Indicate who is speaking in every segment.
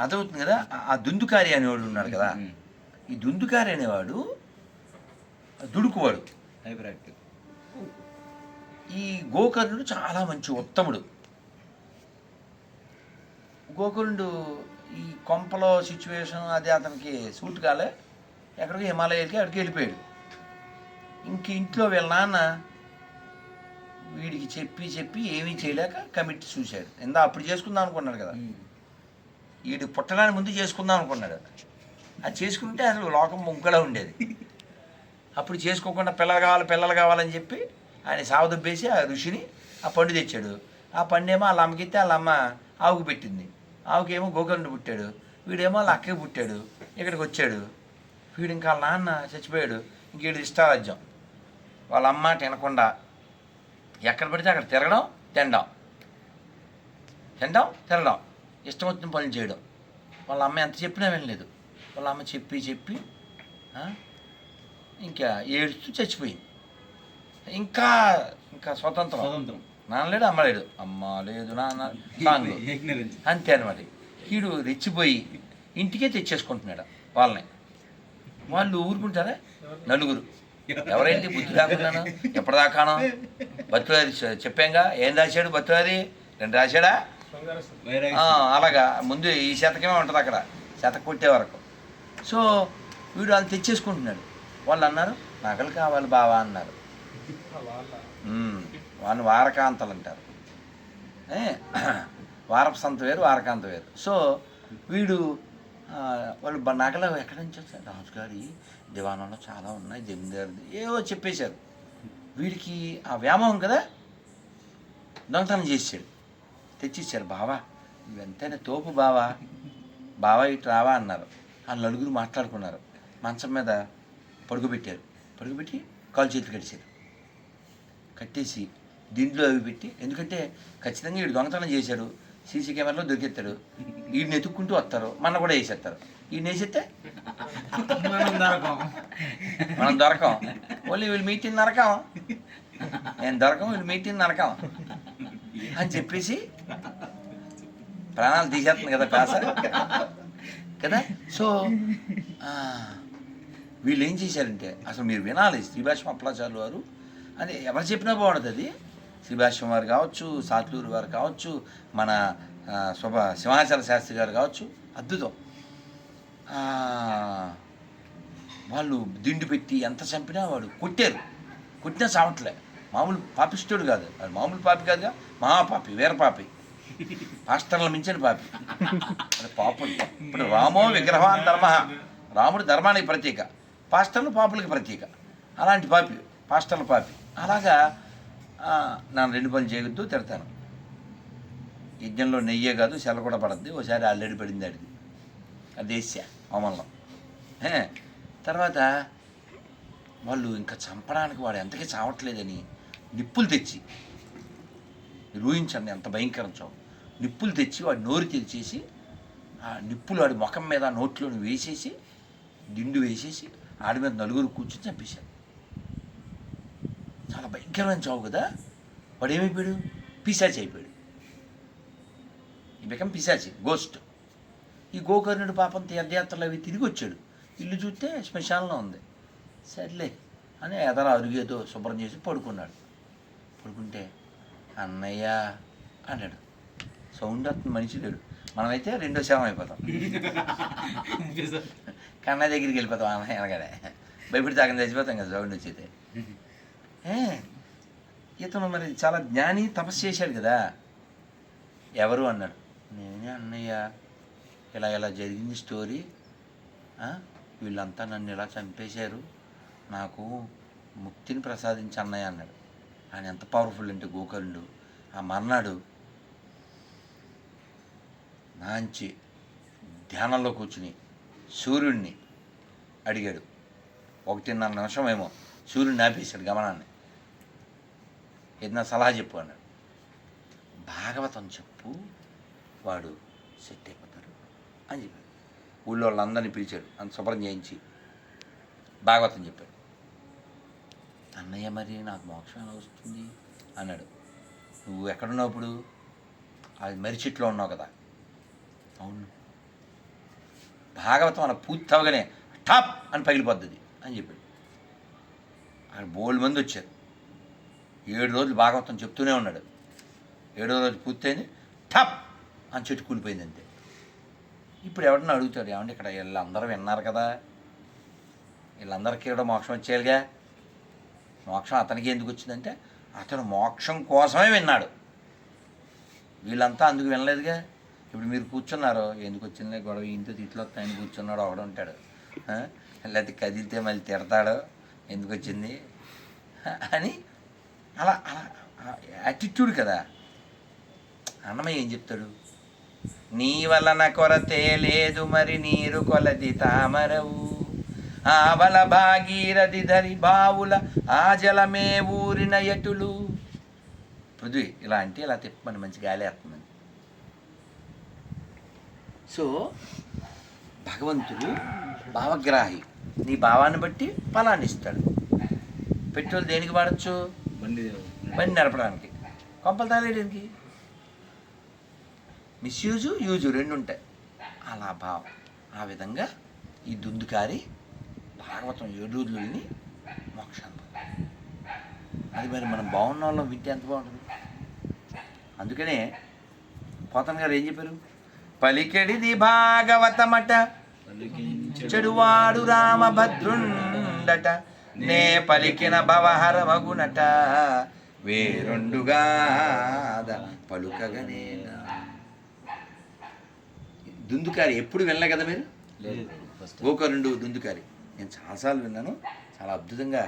Speaker 1: అర్థమవుతుంది కదా? ఆ- దుందుకారి అనేవాడు ఉన్నాడు కదా. ఈ దుందుకారి అనేవాడు దుడుకువాడు. ఈ గోకర్ణుడు చాలా మంచి ఉత్తముడు. గోకర్ణుడు ఈ కొంపలో సిచ్యువేషన్ అది అతనికి సూట్ కాలే. ఎక్కడికి హిమాలయాలకి అక్కడికి వెళ్ళిపోయాడు. ఇంక ఇంట్లో వీళ్ళ నాన్న వీడికి చెప్పి చెప్పి ఏమీ చేయలేక కమిటీ చూశాడు. ఇందా అప్పుడు చేసుకుందాం అనుకున్నాడు కదా. వీడు పుట్టడానికి ముందు చేసుకుందాం అనుకున్నాడు. అది చేసుకుంటే అసలు లోకం ముంకలా ఉండేది. అప్పుడు చేసుకోకుండా పిల్లలు కావాలి పిల్లలు కావాలని చెప్పి ఆయన సావదుబ్బేసి ఆ ఋషిని ఆ పండు తెచ్చాడు. ఆ పండు ఏమో వాళ్ళ అమ్మకిస్తే వాళ్ళ అమ్మ ఆవుకు పెట్టింది. ఆవుకేమో గోకర్ణుడు పుట్టాడు. వీడేమో వాళ్ళ అక్కకి పుట్టాడు. ఇక్కడికి వచ్చాడు. వీడు ఇంకా వాళ్ళ నాన్న చచ్చిపోయాడు. ఇంకేడు ఇష్టారాజ్యం. వాళ్ళ అమ్మ తినకుండా ఎక్కడ పడితే అక్కడ తిరగడం తినడం. తినడం తినడం. ఇష్టం వచ్చిన పనులు చేయడం. వాళ్ళ అమ్మ ఎంత చెప్పినా వినలేదు. వాళ్ళ అమ్మ చెప్పి చెప్పి ఇంకా ఏడుస్తూ చచ్చిపోయింది. ఇంకా ఇంకా స్వతంత్రం.
Speaker 2: స్వతంత్రం.
Speaker 1: నాన్న లేడు అమ్మ లేడు. అమ్మ లేదు నాన్న సాంగ్. అంతే అనమాట వీడు రెచ్చిపోయి ఇంటికే తెచ్చేసుకుంటున్నాడు వాళ్ళని. వాళ్ళు ఊరుకుంటారా? నలుగురు. ఎవరేంటి బుద్ధి రాకున్నాను ఎప్పటిదాకానో. బతులాది చెప్పాంగా? ఏం రాశాడు బతులాది రెండు రాశాడా? అలాగా. ముందు ఈ శతకమే ఉంటుంది అక్కడ. శతక కొట్టే వరకు. సో వీడు వాళ్ళు తెచ్చేసుకుంటున్నాడు. వాళ్ళు అన్నారు నగలు కావాలి బావా అన్నారు. వాళ్ళు వాళ్ళని వారకాంతలు అంటారు. ఏ, వారపు సంత వేరు వారకాంత వేరు. సో వీడు వాళ్ళు నగలు ఎక్కడి నుంచి వచ్చారు రాజుగారి దివాణంలో చాలా ఉన్నాయి జమీందారు ఏవో చెప్పేశారు. వీడికి ఆ వ్యామోహం కదా? దొంగతనం చేసాడు తెచ్చిచ్చారు బావా. నువ్వెంతైనా తోపు బావా. బావా ఇటు రావా అన్నారు. వాళ్ళు నలుగురు మాట్లాడుకున్నారు. మంచం మీద పడుకోబెట్టారు. పడుకోబెట్టి కాలు చేతులు కడిచారు కట్టేసి దీంట్లో అవి పెట్టి ఎందుకంటే ఖచ్చితంగా వీడు దొంగతనం చేశాడు. సీసీ కెమెరాలో దొరికెత్తాడు వీడిని ఎత్తుక్కుంటూ వస్తారు. మన కూడా వేసేస్తారు. వీడిని వేసేస్తే
Speaker 3: మనం దొరకం.
Speaker 1: మనం దొరకం ఓన్లీ వీళ్ళు మీటింగ్ నరకం. నేను దొరకం వీళ్ళు మీటింగ్ నరకం. అని చెప్పేసి ప్రాణాలు తీసేస్తుంది కదా పేస కదా? సో వీళ్ళు ఏం చేశారంటే అసలు మీరు వినాలి శ్రీభాష్మ అప్పలాచార్యులు వారు అది ఎవరు చెప్పినా బాగుంటుంది అది. శ్రీభాష్యం వారు కావచ్చు సాత్లూరు వారు కావచ్చు మన శుభ సింహాచల శాస్త్రి గారు కావచ్చు అద్భుతం. వాళ్ళు దిండు పెట్టి ఎంత చంపినా వాడు కొట్టారు. కొట్టినా చావట్లే. మామూలు పాపిస్తుడు కాదు. వాడు మామూలు పాపి కాదుగా మహాపాపి వీరపాపి. పాస్టర్ల మించిన పాపి. అది పాపులు ఇప్పుడు రామో విగ్రహవాన్ ధర్మ. రాముడు ధర్మానికి ప్రతీక. పాస్టర్లు పాపులకి ప్రతీక. అలాంటి పాపి పాస్టర్ల పాపి. అలాగా నన్ను రెండు పనులు చేయొద్దు తిడతాను. యజ్ఞంలో నెయ్యే కాదు సెల కూడా పడద్ది. ఒకసారి ఆల్రెడీ పడింది అడిగి అది వేసా మమ్మల్ని తర్వాత వాళ్ళు ఇంకా చంపడానికి వాడు ఎంతకీ చావట్లేదని నిప్పులు తెచ్చి రూహించండి ఎంత భయంకరం చావు. నిప్పులు తెచ్చి వాడి నోరు తెలిచేసి ఆ నిప్పులు వాడి ముఖం మీద నోట్లోని వేసేసి దిండు వేసేసి ఆడి మీద నలుగురు కూర్చొని చంపేశారు. చాలా భయంకరమైన చావు కదా. వాడు ఏమైపోయాడు? పిశాచి అయిపోయాడు. ఈ బికం పిశాచి గోస్ట్ ఈ గోకర్ణుడు పాపం తీర్థయాత్రలు అవి తిరిగి వచ్చాడు. ఇల్లు చూస్తే శ్మశానంలో ఉంది. సర్లే అని ఎదర అరుగేదో శుభ్రం చేసి పడుకున్నాడు. పడుకుంటే అన్నయ్య అన్నాడు. సౌండ్ వస్తుంది మనిషి లేడు. మనమైతే రెండో శవం అయిపోతాం. కన్నయ్య దగ్గరికి వెళ్ళిపోతాం అన్నయ్య అనగానే భయపడి తాగని చచ్చిపోతాం కదా సౌండ్ వచ్చేది. ఇతను మరి చాలా జ్ఞాని తపస్సు చేశాడు కదా. ఎవరు అన్నాడు. నేనే అన్నయ్య. ఇలా ఇలా జరిగింది స్టోరీ. వీళ్ళంతా నన్ను ఇలా చంపేశారు. నాకు ముక్తిని ప్రసాదించి అన్నయ్య అన్నాడు. ఆయన ఎంత పవర్ఫుల్ అంటే గోకర్ణుడు. ఆ మర్నాడు నాంచి ధ్యానంలో కూర్చుని సూర్యుడిని అడిగాడు. ఒకటిన్నర నిమిషం ఏమో సూర్యుడిని ఆపేశాడు గమనాన్ని. ఏదైనా సలహా చెప్పు అన్నాడు. భాగవతం చెప్పు వాడు సెట్ అయిపోతాడు అని చెప్పాడు. ఊళ్ళో వాళ్ళందరినీ పిలిచాడు. అంత శుభ్రం చేయించి భాగవతం చెప్పాడు. అన్నయ్య మరి నాకు మోక్షం ఎలా వస్తుంది? అన్నాడు. నువ్వు ఎక్కడున్నావు ఇప్పుడు? అది మర్రి చెట్లో ఉన్నావు కదా. అవును. భాగవతం అలా పూర్తి అవగానే టాప్ అని పగిలిపోద్ది అని చెప్పాడు. ఆయన బోల్డ్ మంది వచ్చారు. ఏడు రోజులు భాగవతం చెప్తూనే ఉన్నాడు. ఏడో రోజు పూర్తయింది టాప్ అని చెట్టు కూలిపోయింది అంతే. ఇప్పుడు ఎవడన్నా అడుగుతాడు ఏమంటే ఇక్కడ వీళ్ళందరూ విన్నారు కదా? వీళ్ళందరికీ కూడా మోక్షం వచ్చేయాలిగా? మోక్షం అతనికి ఎందుకు వచ్చిందంటే అతను మోక్షం కోసమే విన్నాడు. వీళ్ళంతా అందుకు వినలేదుగా? ఇప్పుడు మీరు కూర్చున్నారు ఎందుకు వచ్చింది గొడవ? ఇంత తిట్లు వస్తాయని కూర్చున్నాడు ఒకడు ఉంటాడు. లేకపోతే కదిలితే మళ్ళీ తిడతాడు ఎందుకు వచ్చింది? అని అలా అలా యాటిట్యూడ్ కదా. అన్నమయ్య ఏం చెప్తాడు? నీ వలన కొరతే లేదు మరి నీరు కొలది తామరవు. ఆవల భాగీరథి ధరి బావుల ఆ జలమే ఊరిన ఎటులు. పృథ్వీ ఇలా అంటే ఇలా తిప్పమని మంచి గాలి వేస్తుంది. సో భగవంతుడు భావగ్రాహి. నీ భావాన్ని బట్టి ఫలాన్ని ఇస్తాడు. పెట్రోల్ దేనికి వాడచ్చు?
Speaker 2: బండి
Speaker 1: బండి నడపడానికి. కొంపలు తాగలేడానికి మిస్యూజ్ యూజ్ రెండు ఉంటాయి. అలా భావం. ఆ విధంగా ఈ దుందుకారి భాగవతం ఏడు రోజులు విని మోక్షాన్ని పొందాడు. అది మరి మనం బాగున్న వాళ్ళం వింటే ఎంత బాగుంటుంది? అందుకనే పోతన్ గారు ఏం చెప్పారు? పలికెడిది భాగవతమట. చెడువాడు రామభద్రుండట. నే పలికిన భవహర మగునట వేరొండుగా పలుకగనేనా దుందుకారి ఎప్పుడు వినలే కదా మీరు? గోకర్ణుడు దుందుకారి. నేను చాలాసార్లు విన్నాను. చాలా అద్భుతంగా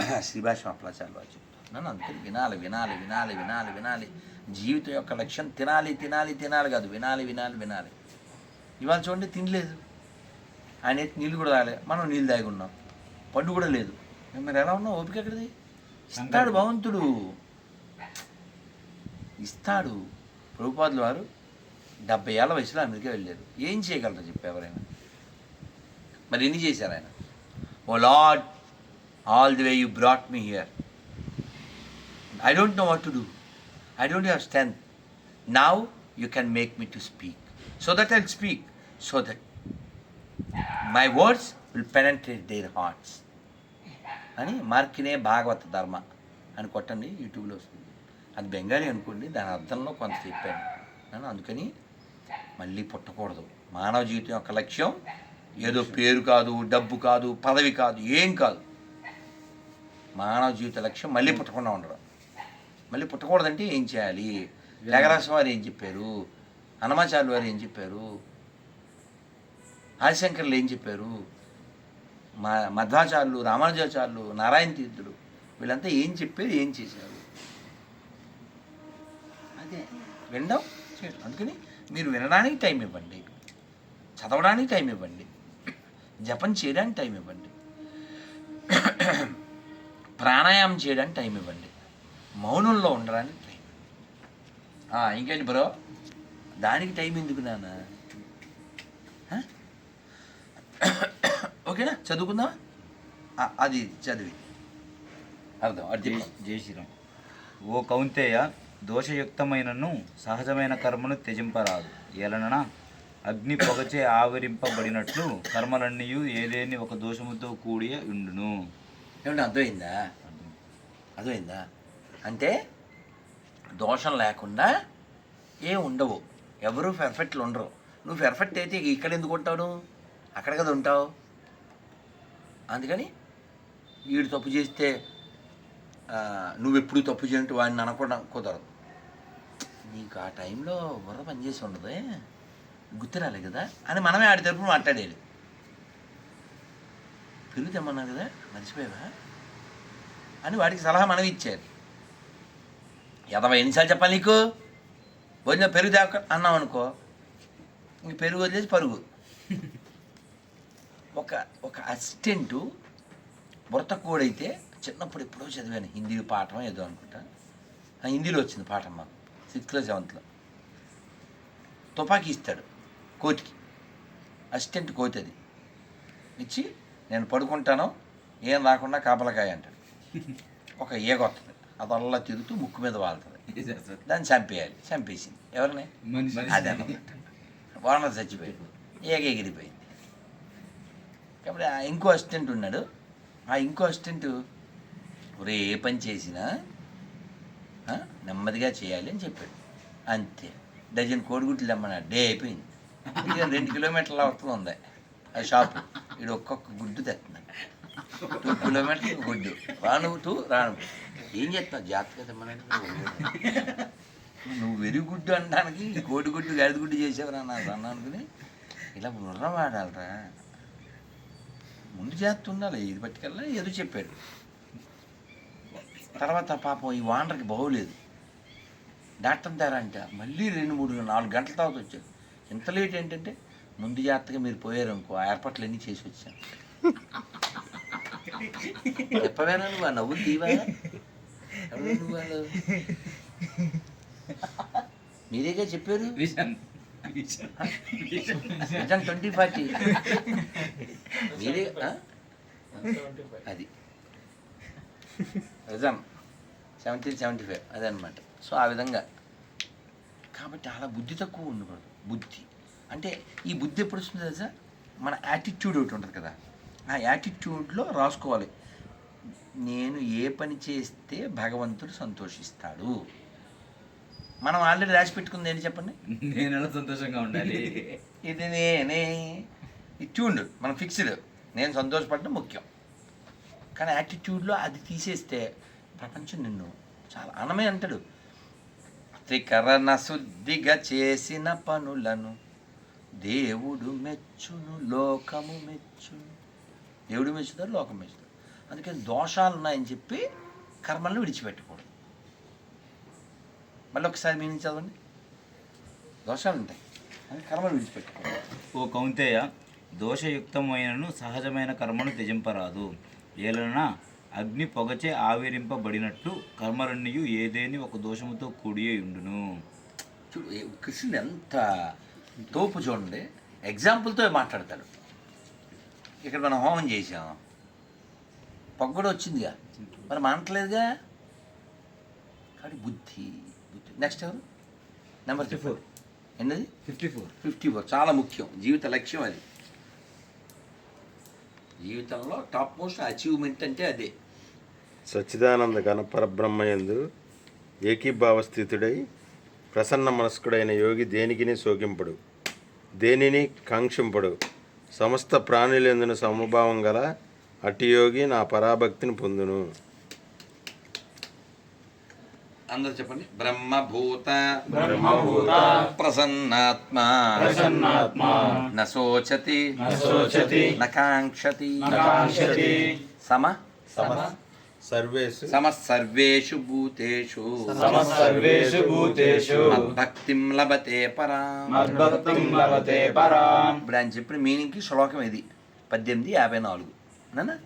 Speaker 1: శ్రీభాష అప్లాచార్య వారు చెప్తున్నాను అందుకని వినాలి వినాలి వినాలి వినాలి వినాలి. జీవితం యొక్క లక్ష్యం తినాలి తినాలి తినాలి కాదు. వినాలి వినాలి వినాలి. ఇవాళ చూడండి తినలేదు. ఆయన నీళ్ళు కూడా తాగలే. మనం నీళ్ళు తాగి ఉన్నాం పండు కూడా లేదు. మరి ఎలా ఉన్నాం ఓపిక ఎక్కడిది? ఇస్తాడు భగవంతుడు. ఇస్తాడు. ప్రభుపాదుల వారు డెబ్బై ఏళ్ళ వయసులో అమెరికా వెళ్ళారు. ఏం చేయగలరు చెప్పి ఎవరైనా? మరి ఎన్ని చేశారు ఆయన? O lad all the way you brought me here. I don't know what to do. I don't have strength now you can make me to speak so that I speak so that my words will penetrate their hearts అని మార్కినే భాగవత ధర్మ అని కొట్టండి యూట్యూబ్లో వస్తుంది. అది బెంగాలీ అనుకోండి దాని అర్థంలో కొంత చెప్పాను. అని అందుకని మళ్ళీ పుట్టకూడదు. మానవ జీవితం యొక్క లక్ష్యం ఏదో పేరు కాదు డబ్బు కాదు పదవి కాదు ఏం కాదు. మానవ జీవిత లక్ష్యం మళ్ళీ పుట్టకుండా ఉండడం. మళ్ళీ పుట్టకూడదంటే ఏం చేయాలి? లేగరాసం వారు ఏం చెప్పారు? హనుమాచార్యులు వారు ఏం చెప్పారు? ఆదిశంకర్లు ఏం చెప్పారు? మా మధ్వాచార్యులు రామానుజాచార్యులు నారాయణ తీర్థులు వీళ్ళంతా ఏం చెప్పారు ఏం చేశారు? అదే వినడం చేయడం అందుకని మీరు వినడానికి టైం ఇవ్వండి. చదవడానికి టైం ఇవ్వండి. జపం చేయడానికి టైం ఇవ్వండి. ప్రాణాయామం చేయడానికి టైం ఇవ్వండి. మౌనంలో ఉండడానికి టైం ఇంకేంటి బ్రో దానికి టైం ఎందుకు నాన్న? ఓకేనా? చదువుకుందామా? ఆ, అది చదివి. అర్థం అర్థం
Speaker 2: జై శ్రీరామ్. ఓ కౌంతేయ దోషయుక్తమైనను సహజమైన కర్మను త్యజింపరాదు. ఏలనన? అగ్ని పొగచే ఆవరింపబడినట్లు కర్మలన్నీ ఏదేని ఒక దోషముతో కూడి ఉండును.
Speaker 1: ఏమంటే అర్థమైందా. అర్థమైందా? అంటే దోషం లేకుండా ఏ ఉండవు. ఎవరు పెర్ఫెక్ట్లు ఉండరు. నువ్వు పెర్ఫెక్ట్ అయితే ఇక్కడ ఎందుకు ఉంటావు అక్కడ కదా ఉంటావు. అందుకని వీడు తప్పు చేస్తే నువ్వెప్పుడు నువ్వు ఎప్పుడు తప్పు చేయంటే వాడిని అనకుండా కుదరదు. నీకు ఆ టైంలో బుర్ర పనిచేసి ఉండదు. గుర్తురాలి కదా? అని మనమే ఆడి తరపున మాట్లాడేది పెరుగు తెమ్మన్నావు కదా? మర్చిపోయావా? అని వాడికి సలహా మనం ఇచ్చారు ఎదవ ఎన్నిసార్లు చెప్పాలి నీకు? భోజనం పెరుగు తేక అన్నాం అనుకో. ఇంక పెరుగు వదిలేసి పరుగు. ఒక ఒక అసిస్టెంటు బుర్త కోడైతే చిన్నప్పుడు ఎప్పుడో చదివాను. హిందీ పాఠం ఏదో అనుకుంటా. ఆ, హిందీలో వచ్చింది పాఠం మాకు. సిక్స్త్లో సెవెంత్లో తుపాకీ ఇస్తాడు కోతికి. అసిస్టెంట్ కోతి అది. ఇచ్చి నేను పడుకుంటాను ఏం రాకుండా కాపలకాయ అంటాడు. ఒక ఈగ వస్తుంది. అదల్లా తిరుగుతూ ముక్కు మీద వాళ్తుంది దాన్ని చంపేయాలి. చంపేసింది. ఎవరిని? అదే వానర్ చచ్చిపోయాడు. ఏగ ఎగిరిపోయింది కాబట్టి ఆ ఇంకో అసిస్టెంట్ ఉన్నాడు. ఆ ఇంకో అసిస్టెంట్ ఒరే ఏ పని చేసినా నెమ్మదిగా చేయాలి అని చెప్పాడు. అంతే. డజన్ కోడిగుడ్లు తెమ్మన్నాడు డే అయిపోయింది. రెండు కిలోమీటర్ల అవతల ఉంది. ఆ షాపు. ఇక్కడ ఒక్కొక్క గుడ్డు తెస్తున్నాడు. టూ గుడ్డు రాను టూ రాను. ఏం చెప్తావు జాగ్రత్తగా తెమ్మన్నాడు నువ్వు వెరుగుడ్డు అనడానికి కోడిగుడ్డు గడిగుడ్డు చేసేవరా నా అన్న అనుకుని ఇలా బుర్ర వాడాలరా ముందు జాగ్రత్త ఉండాలి. ఇది పట్టుకెళ్ళా ఎదురు చెప్పాడు. తర్వాత పాపం ఈ వానర్కి బాగోలేదు. డాక్టర్ దగ్గర అంట మళ్ళీ రెండు మూడు నాలుగు గంటల తర్వాత వచ్చాడు. ఎంత లేట్ ఏంటంటే ముందు జాగ్రత్తగా మీరు పోయారు అనుకో ఆ ఏర్పాట్లు అన్నీ చేసి వచ్చాను. చెప్పవేనా నువ్వు తీవా నువ్వు వాళ్ళు? మీరేగా చెప్పారు
Speaker 2: విజన్ విజన్
Speaker 1: నిజం ట్వంటీ ఫార్టీ మీరే? అది నిజం సెవెంటీన్ సెవెంటీ ఫైవ్ అదనమాట సో ఆ విధంగా. కాబట్టి అలా బుద్ధి తక్కువ ఉండకూడదు బుద్ధి. అంటే ఈ బుద్ధి ఎప్పుడు వస్తుంది తెలుసా? మన యాటిట్యూడ్ ఒకటి ఉంటుంది కదా. ఆ యాటిట్యూడ్లో రాసుకోవాలి. నేను ఏ పని చేస్తే భగవంతుడు సంతోషిస్తాడు? మనం ఆల్రెడీ రాసి పెట్టుకుంది ఏంటి చెప్పండి?
Speaker 2: నేను ఎలా సంతోషంగా ఉండాలి?
Speaker 1: ఇది నేనే. ట్యూన్డ్ మనం ఫిక్స్డ్. నేను సంతోషపడడం ముఖ్యం. కానీ యాటిట్యూడ్లో అది తీసేస్తే ప్రపంచం నిన్ను చాలా అన్నమే అంటాడు త్రికరణ శుద్ధిగా చేసిన పనులను దేవుడు మెచ్చును లోకము మెచ్చును. దేవుడు మెచ్చుతాడు లోకం మెచ్చుతాడు. అందుకని దోషాలు ఉన్నాయని చెప్పి కర్మలను విడిచిపెట్టకూడదు. మళ్ళీ ఒకసారి మీ నుంచి చదవండి. దోషాలు ఉంటాయి అని కర్మలు విడిచిపెట్టకూడదు.
Speaker 2: ఓ కౌంతేయ దోషయుక్తమైనను సహజమైన కర్మను త్యజింపరాదు. ఏలన అగ్ని పొగచే ఆవిరింపబడినట్లు కర్మలన్నీ ఏదేని ఒక దోషముతో కూడి ఉండును.
Speaker 1: చూడు కృష్ణుడు ఎంత తోపు చూడండి. ఎగ్జాంపుల్తో మాట్లాడతాడు. ఇక్కడ మనం హోమం చేసాం పొగ కూడా వచ్చిందిగా. మరి మానట్లేదుగా కాబట్టి బుద్ధి బుద్ధి. నెక్స్ట్ ఎవరు? నెంబర్ ఫోర్ ఎన్నది?
Speaker 2: ఫిఫ్టీ ఫోర్
Speaker 1: ఫిఫ్టీ ఫోర్ చాలా ముఖ్యం. జీవిత లక్ష్యం అది. జీవితంలో టాప్ మోస్ట్ అచీవ్మెంట్ అంటే అదే.
Speaker 4: సచ్చిదానంద ఘన పరబ్రహ్మయందు ఏకీభావ స్థితుడై ప్రసన్న మనస్కుడైన యోగి దేనికిని శోకింపడు? దేనిని కాంక్షింపడు? సమస్త ప్రాణులందున సమభావం గల అట్టి యోగి నా పరాభక్తిని పొందును.
Speaker 1: అందరూ చెప్పండి. బ్రహ్మభూత బ్రహ్మభూత ప్రసన్నాత్మ ప్రసన్నాత్మ నశోచతి నశోచతి నకాంక్షతి నకాంక్షతి సమ సమ సర్వేషు. భూతేషు.
Speaker 5: సమసర్వేషు భూతేషు.
Speaker 1: మద్భక్తిం లభతే పరాం.
Speaker 5: మద్భక్తిం లభతే పరాం.
Speaker 1: ఇప్పుడు ఆయన చెప్పిన మీనింగ్కి శ్లోకం ఇది. పద్దెనిమిది యాభై నాలుగు. నాన్న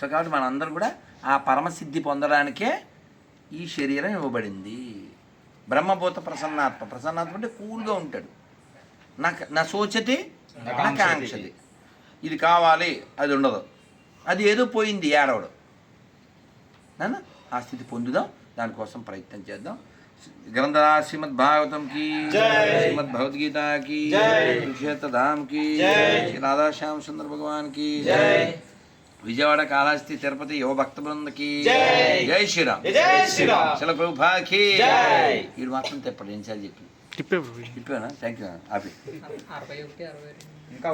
Speaker 1: సో కాబట్టి మనందరం కూడా ఆ పరమసిద్ధి పొందడానికే ఈ శరీరం ఇవ్వబడింది. బ్రహ్మభూత ప్రసన్నాత్మ. ప్రసన్నాత్మ అంటే కూల్గా ఉంటాడు. నాకు నా సోచతి నా కాంక్షతి. ఇది కావాలి అది ఉండదు. అది ఏదో పోయింది ఏడవడు. నాన్న? ఆ స్థితి పొందుదాం. దానికోసం ప్రయత్నం చేద్దాం. గ్రంథరా శ్రీమద్ భాగవతం కి శ్రీమద్ భగవద్గీత కి ధామ్కి శ్రీ రాధాశ్యామ సుందర భగవాన్కి విజయవాడ కాళహస్తి తిరుపతి యువ భక్త బృందకి జై. శ్రీరామ్.
Speaker 5: జై శ్రీరామ్. ప్రభుభాకి
Speaker 1: వీడు మాత్రం తెప్పడు ఎన్నిసార్లు చెప్పి చెప్పాను థ్యాంక్ యూ ఆపి.
Speaker 2: ఇంకా